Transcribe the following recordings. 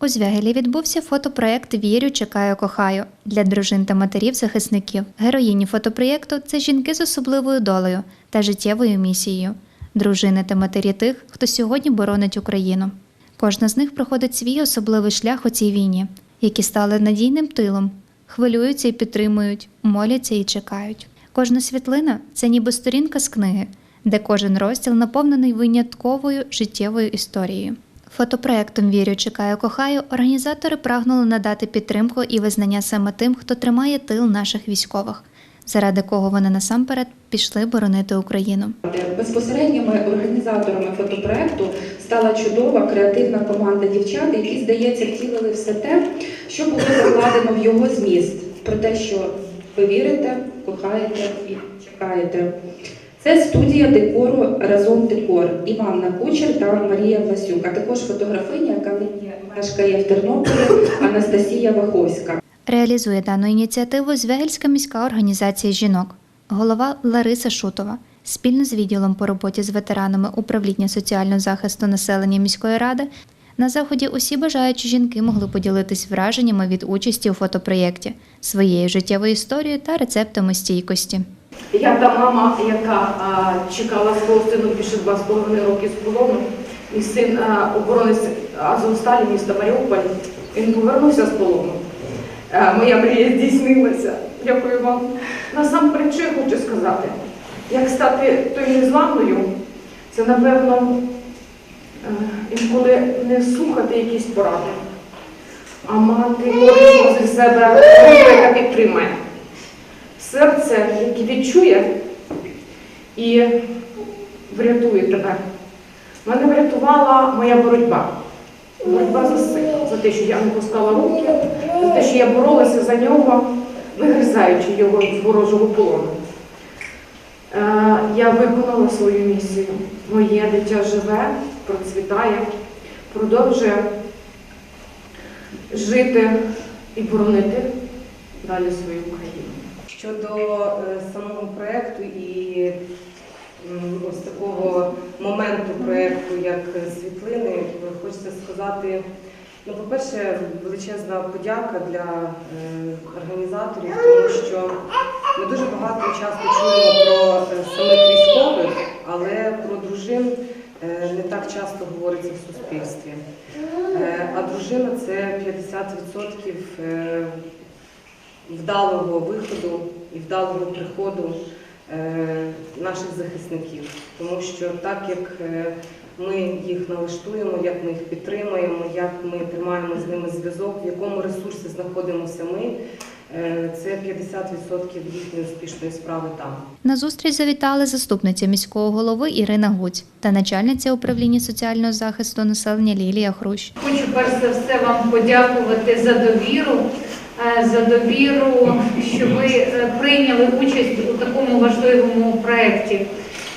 У Звягелі відбувся фотопроєкт Вірю, чекаю, кохаю для дружин та матерів захисників. Героїні фотопроєкту це жінки з особливою долею та життєвою місією, дружини та матері тих, хто сьогодні боронить Україну. Кожна з них проходить свій особливий шлях у цій війні, які стали надійним тилом, хвилюються і підтримують, моляться і чекають. Кожна світлина це ніби сторінка з книги, де кожен розділ наповнений винятковою життєвою історією. Фотопроектом Вірю, чекаю, кохаю організатори прагнули надати підтримку і визнання саме тим, хто тримає тил наших військових, заради кого вони насамперед пішли боронити Україну. Безпосередніми організаторами фотопроекту стала чудова креативна команда дівчат, які, здається, втілили все те, що було закладено в його зміст, про те, що ви вірите, кохаєте і чекаєте. Це студія декору разом декор Іванна Кучер та Марія Власюк, а також фотографиня, яка мешкає в Тернополі, Анастасія Ваховська. Реалізує дану ініціативу Звягельська міська організація жінок, голова Лариса Шутова, спільно з відділом по роботі з ветеранами управління соціального захисту населення міської ради. На заході усі бажаючі жінки могли поділитись враженнями від участі у фотопроєкті, своєю життєвою історією та рецептами стійкості. Я та мама, яка а, чекала свого сину більше два з половиною роки з полону. Мій син оборонець Азовсталі міста Маріуполь. Він повернувся з полону. А, моя мрія здійснилася. Дякую вам. Насамперед, що я хочу сказати, як стати тою незламною, це напевно е, інколи не слухати якісь поради, а мати зі себе, яка підтримає серце, яке відчує і врятує тебе. Мене врятувала моя боротьба. Боротьба за сина, за те, що я не пускала руки, за те, що я боролася за нього, вигризаючи його з ворожого полону. Е, Я виконала свою місію. Моє дитя живе, процвітає, продовжує жити і боронити далі свою Україну. Щодо е, самого проєкту і ось такого моменту проєкту, як світлини, хочеться сказати, ну, по-перше, величезна подяка для е, організаторів, тому що ми дуже багато часто чуємо про е, самих військових, але про дружин не так часто говориться в суспільстві. А дружина це 50% е, вдалого виходу і вдалого приходу е, наших захисників. Тому що так як е, ми їх налаштуємо, як ми їх підтримуємо, як ми тримаємо з ними зв'язок, в якому ресурсі знаходимося ми, е, це 50% їхньої успішної справи там. На зустріч завітали заступниця міського голови Ірина Гуць та начальниця управління соціального захисту населення Лілія Хрущ. Хочу перш за все вам подякувати за довіру, за довіру, що ви е, прийняли участь у такому важливому проєкті.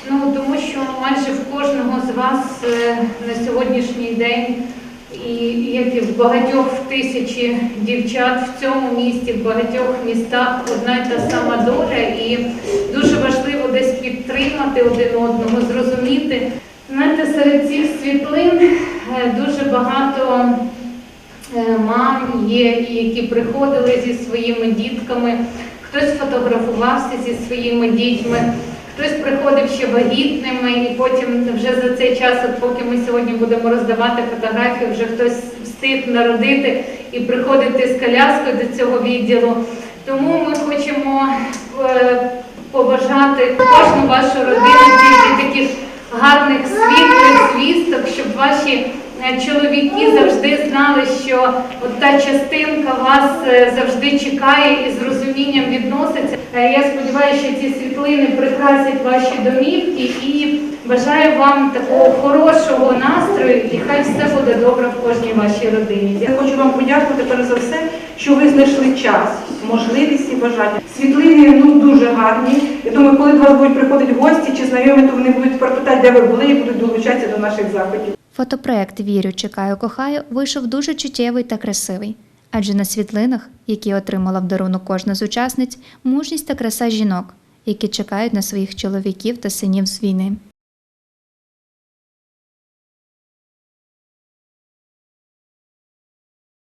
Ну тому що майже в кожного з вас е, на сьогоднішній день, і як і в багатьох тисячі дівчат в цьому місті, в багатьох містах одна й та сама доля, і дуже важливо десь підтримати один одного, зрозуміти. Знаєте, серед цих світлин е, дуже багато е, мам є, які приходили зі своїми дітками, хтось фотографувався зі своїми дітьми, хтось приходив ще вагітними, і потім вже за цей час, от поки ми сьогодні будемо роздавати фотографії, вже хтось встиг народити і приходити з коляскою до цього відділу. Тому ми хочемо е, побажати кожну вашу родину таких гарних світлих звісток, щоб ваші е, чоловіки завжди знали, що от та частинка вас е, завжди чекає і з розумінням відноситься. Е, Я сподіваюся, що ці світлини прикрасять ваші домівки і бажаю вам такого хорошого настрою, і хай все буде добре в кожній вашій родині. Я хочу вам подякувати перш за все, що ви знайшли час, можливість і бажання. Світлини ну дуже гарні. Я думаю, коли до вас будуть приходити гості чи знайомі, то вони будуть питати, де ви були, і будуть долучатися до наших заходів. Фотопроект Вірю, чекаю, кохаю вийшов дуже чуттєвий та красивий. Адже на світлинах, які отримала в дарунок кожна з учасниць, мужність та краса жінок, які чекають на своїх чоловіків та синів з війни.